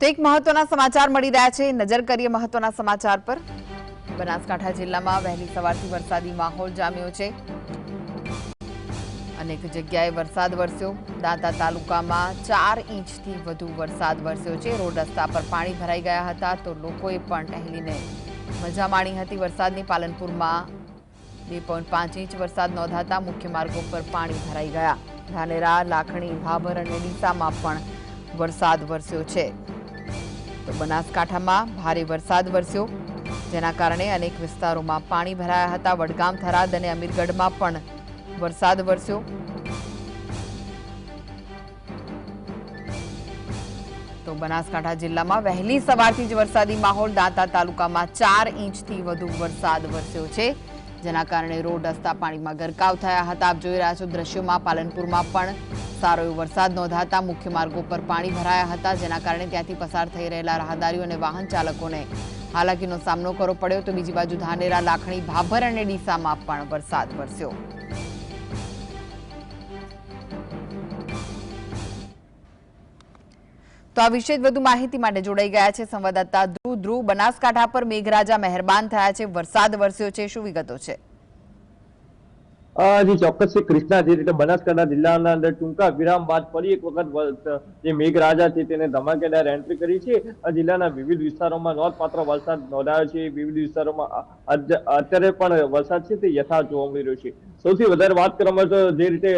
તો એક મહત્વના સમાચાર મળી રહ્યા છે. નજર કરીએ મહત્વના સમાચાર પર. બનાસકાંઠા જિલ્લામાં વહેલી સવારથી વરસાદી માહોલ જામ્યો છે. અનેક જગ્યાએ વરસાદ વરસ્યો. દાંતા તાલુકામાં ચાર ઇંચથી વધુ વરસાદ વરસ્યો છે. રોડ રસ્તા પર પાણી ભરાઈ ગયા હતા તો લોકોએ પણ ટહેલીને મજા માણી હતી. વરસાદની પાલનપુરમાં બે પોઈન્ટ પાંચ ઇંચ વરસાદ નોંધાતા મુખ્ય માર્ગો પર પાણી ભરાઈ ગયા. ધાનેરા, લાખણી, ભાભર અને ડીસામાં પણ વરસાદ વરસ્યો છે. તો બનાસકાંઠામાં ભારે વરસાદ વરસ્યો. જેના કારણે અનેક વિસ્તારોમાં પાણી ભરાયા હતા. વડગામ, થરાદ અને અમીરગઢમાં પણ વરસાદ વરસ્યો. તો બનાસકાંઠા જિલ્લામાં વહેલી સવારથી જ વરસાદી માહોલ દાંતા તાલુકામાં ચાર ઇંચથી વધુ વરસાદ વરસ્યો છે. જેના કારણે રોડ રસ્તા પાણીમાં ગરકાવ થયા હતા. આપ જોઈ રહ્યા છો દ્રશ્યોમાં પાલનપુરમાં પણ સારો એવો વરસાદ નોંધાતા મુખ્ય માર્ગો પર પાણી ભરાયા હતા, જેના કારણે ત્યાંથી પસાર થઈ રહેલા રાહદારીઓ અને વાહન ચાલકોને હાલાકીનો સામનો કરવો પડ્યો. તો બીજી બાજુ ધાનેરા, લાખણી, ભાભર અને ડીસામાં પણ વરસાદ વરસ્યો. તો આ વિશે વધુ માહિતી માટે જોડાઈ ગયા છે સંવાદદાતા ધ્રુવ. ધ્રુવ, બનાસકાંઠા પર મેઘરાજા મહેરબાન થયા છે. વરસાદ વરસ્યો છે. શું વિગતો છે? જી ચોક્કસ છે કૃષ્ણા જે રીતે બનાસકાંઠા જિલ્લાના અંદર ટૂંકા વિરામ બાદ ફરી એક વખત જે મેઘરાજા છે તેને ધમાકેદાર એન્ટ્રી કરી છે. આ જિલ્લાના વિવિધ વિસ્તારોમાં નોંધપાત્ર વરસાદ નોંધાયો છે. વિવિધ વિસ્તારોમાં અત્યારે પણ વરસાદ છે તે યથાવત જોવા મળી રહ્યો છે. સૌથી વધારે વાત કરવામાં તો જે રીતે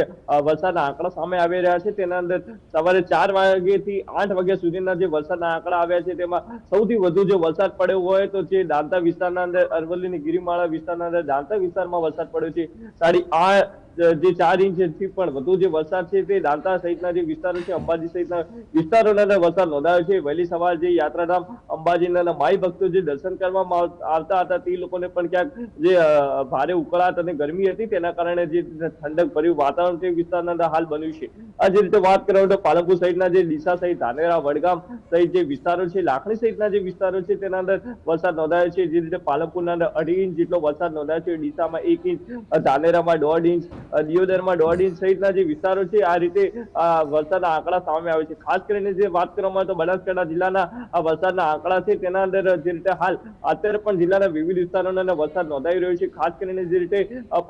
વરસાદના આંકડા સામે આવી રહ્યા છે, તેના અંદર સવારે ચાર વાગ્યાથી આઠ વાગ્યા સુધીના જે વરસાદના આંકડા આવ્યા છે, તેમાં સૌથી વધુ જો વરસાદ પડ્યો હોય તો જે દાંતા વિસ્તારના અંદર અરવલ્લીની ગિરિમાળા વિસ્તારના અંદર દાંતા વિસ્તારમાં વરસાદ પડ્યો છે. સાડી આ જે ચાર ઇંચથી પણ વધુ જે વરસાદ છે તે દાંતા સહિતના જે વિસ્તારો છે, અંબાજી સહિતના વિસ્તારોના વરસાદ નોંધાયો છે. વહેલી સવાર જે યાત્રાધામ અંબાજીના માઈ ભક્તો જે દર્શન કરવામાં આવતા હતા તે લોકોને પણ ક્યાંક જે ભારે ઉકળાટ અને ગરમી હતી તેના કારણે જે ઠંડક ભર્યું વાતાવરણ તે વિસ્તારના અંદર હાલ બન્યું છે. આ જે રીતે વાત કરો તો પાલનપુર સહિતના જે ડીસા સહિત, ધાનેરા, વડગામ સહિત જે વિસ્તારો છે, લાખણી સહિતના જે વિસ્તારો છે તેના અંદર વરસાદ નોંધાયો છે. જે રીતે પાલનપુરના અઢી ઇંચ જેટલો વરસાદ નોંધાયો છે. ડીસામાં એક ઇંચ ધાનેરામાં દોઢ ઇંચ દિયોદરમાં દોઢ ઇંચ સહિતના જે વિસ્તારો છે, આ રીતે વરસાદના આંકડા સામે આવે છે. ખાસ કરીને જે વાત કરવામાં તો બનાસકાંઠા જિલ્લાના વરસાદના આંકડા છે, તેના અંદર જે રીતે હાલ અત્યારે પણ જિલ્લાના વિવિધ વિસ્તારોના વરસાદ નોંધાઈ રહ્યો છે. ખાસ કરીને જે રીતે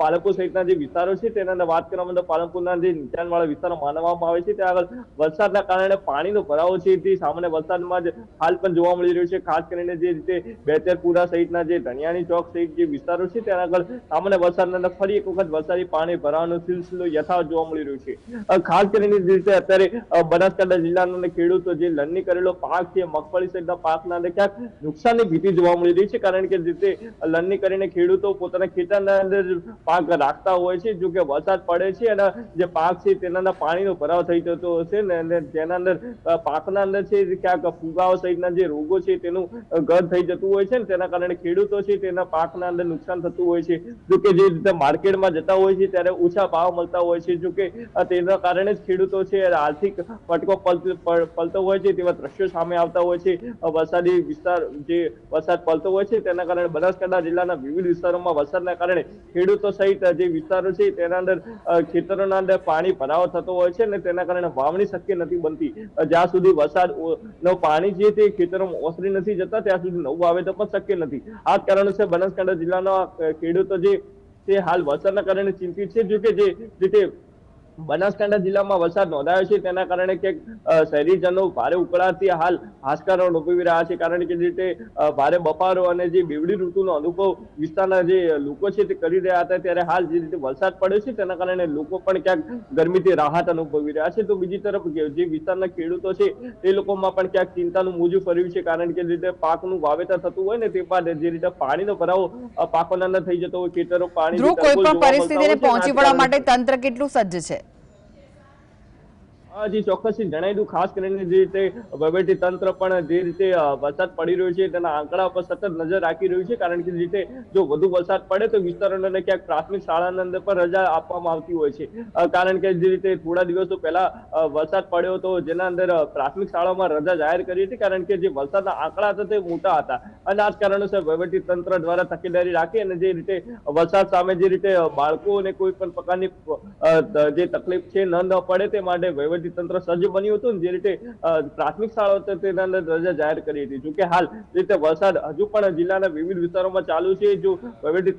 પાલનપુર સહિતના જે વિસ્તારો છે, તેના અંદર વાત કરવામાં તો પાલનપુરના જે નીચાણવાળા વિસ્તારો માનવામાં આવે છે. ત્યાં આગળ વરસાદના કારણે પાણીનો ભરાવો છે, તે સામાન્ય વરસાદમાં જ હાલ પણ જોવા મળી રહ્યો છે. ખાસ કરીને જે રીતે બેતરપુરા સહિતના જે ધણિયાણી ચોક સહિત જે વિસ્તારો છે, ત્યાં આગળ સામાન્ય વરસાદના અંદર ફરી એક વખત વરસાદી પાણી ભરાવાનો સિલસિલો જોવા મળી રહ્યો છે? ખાસ કરીને રીતે અત્યારે બનાસકાંઠા જિલ્લાના ખેડૂતો જે લણણી કરેલો પાક છે, મગફળી સહિતના પાકના અંદર ક્યાંક નુકસાનની ભીતિ જોવા મળી રહી છે, કારણ કે રીતે લણણી કરીને ખેડૂતો પોતાના ખેતરના અંદર પાક રાખતા હોય છે, જો કે વરસાદ પડે છે અને જે પાક છે તેના પાણીનો ભરાવ થઈ જતો હશે ને, અને તેના અંદર પાકના અંદર છે ક્યાંક ફુગાઓ સહિતના જે રોગો છે તેનું ઘર થઈ જતું હોય છે ને, તેના કારણે ખેડૂતો છે તેના પાકના અંદર નુકસાન થતું હોય છે. જો કે જે રીતે માર્કેટમાં જતા હોય છે, ત્યારે ઓછા ભાવ મળતા હોય છે, જો કે તેના કારણે જ ખેડૂતો છે આર્થિક ફટકો પલત- પલતો હોય છે, તેવા દ્રશ્યો સામે આવતા હોય છે. વરસાદી વિસ્તાર, જે વરસાદ પડતો હોય છે, તેના કારણે બનાસકાંઠા જિલ્લાના વિવિધ વિસ્તારોમાં વરસાદના કારણે ખેડૂતો સહિત જે વિસ્તારો છે, તેના અંદર ખેતરોના અંદર પાણી ભરાવો થતો હોય છે, અને તેના કારણે વાવણી શક્ય નથી બનતી. જ્યાં સુધી વરસાદ નો પાણી જે તે ખેતરોમાં ઓસરી નથી જતા, ત્યાં સુધી નવું વાવેતર પણ શક્ય નથી. આ કારણોસર બનાસકાંઠા જિલ્લાના ખેડૂતો જે તે હાલ વરસાદના કારણે ચિંતિત છે. જો કે જે રીતે બનાસકાંઠા જિલ્લામાં વરસાદ નોંધાયો છે. તેના કારણે કે શહેરીજનો ભારે ઉકળાટથી હાલ હાશકારો અનુભવી રહ્યા છે. કારણ કે જે રીતે ભારે બફારો અને જે બેવડી ઋતુનો અનુભવ વિસ્તારના જે લોકો છે તે કરી રહ્યા હતા ત્યારે હાલ જે રીતે વરસાદ પડ્યો છે તેના કારણે લોકો પણ ક્યાંક ગરમીથી રાહત અનુભવી રહ્યા છે. તો બીજી તરફ જે વિસ્તારના ખેડૂતો છે તે લોકોમાં પણ ક્યાંક ચિંતાનું મોજું ફર્યું છે. કારણ કે જે રીતે પાકનું વાવેતર થતું હોય ને તે બાદ જે રીતે પાણીનો ભરાવો પાકોના અંદર થઈ જતો હોય ખેતરો પાણી કોઈ પણ પરિસ્થિતિને પહોંચી વળવા માટે તંત્ર કેટલું સજ્જ છે? જી ચોક્કસથી જણાવી દઉં, ખાસ કરીને જે રીતે વહીવટી તંત્ર પણ જે રીતે વરસાદ પડી રહ્યો છે, તેના આંકડા પર સતત નજર રાખી રહ્યું છે, કારણ કે જે રીતે જો વધુ વરસાદ પડે તો વિસ્તારોને ક્યાંક પ્રાથમિક શાળાના અંદર પણ રજા આપવામાં આવતી હોય છે. કારણ કે જે રીતે થોડા દિવસો પહેલા વરસાદ પડ્યો હતો, જેના અંદર પ્રાથમિક શાળામાં રજા જાહેર કરી હતી, કારણ કે જે વરસાદના આંકડા હતા તે મોટા હતા. અને આ જ કારણોસર વહીવટી તંત્ર દ્વારા તકેદારી રાખી અને જે રીતે વરસાદ સામે જે રીતે બાળકોને કોઈ પણ પ્રકારની જે તકલીફ છે, ન ન પડે તે માટે વહીવટી તંત્ર સજ્જ બન્યું હતું જે રીતે પ્રાથમિક શાળાઓ તેના અંદર રજા જાહેર કરી હતી. જોકે હાલ રીતે વરસાદ હજુ પણ જિલ્લાના વિવિધ વિસ્તારોમાં ચાલુ છે, જો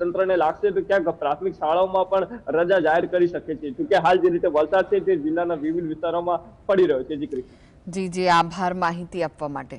તંત્રને લાગશે તો ક્યાંક પ્રાથમિક શાળાઓમાં પણ રજા જાહેર કરી શકે છે. જોકે હાલ જે રીતે વરસાદ છે તે જિલ્લાના વિવિધ વિસ્તારોમાં પડી રહ્યો છે. જી જી જી, આભાર માહિતી આપવા માટે.